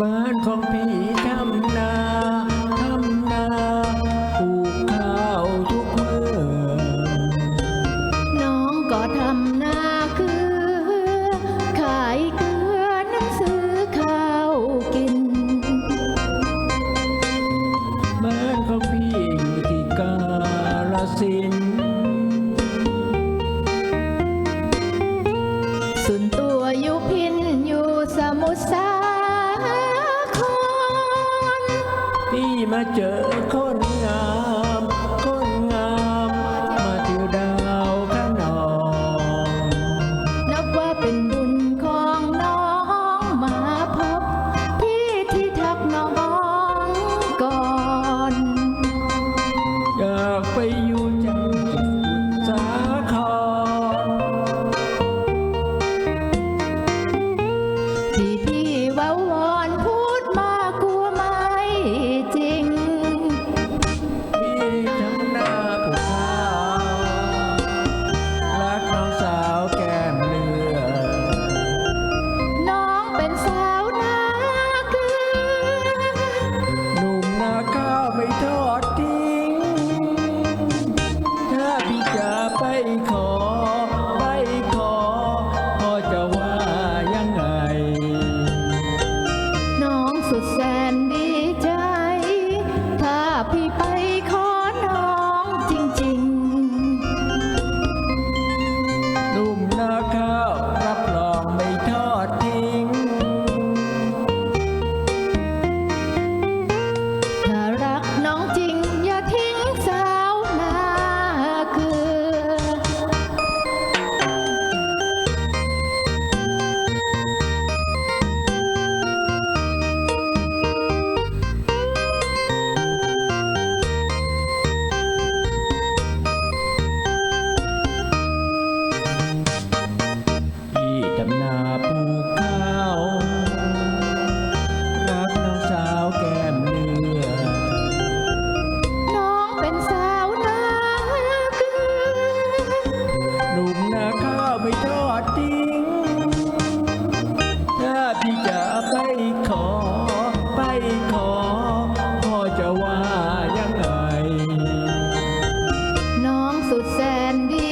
บ้านของพี่ทำนาทำนาปลูกข้าวทุกเมื่อน้องก็ทำนาคือ ขายเกลือนังซื้อข้าวกิน บ้านของพี่อยู่ที่กาลสิน มาเจอคนงาม คนงาม มาเที่ยวดาวข้างนอง นับว่าเป็นบุญ ไม่ทอดทิ้ง ถ้าพี่จะไปขอ ไปขอ พ่อจะว่ายังไง น้องสุดแสนดี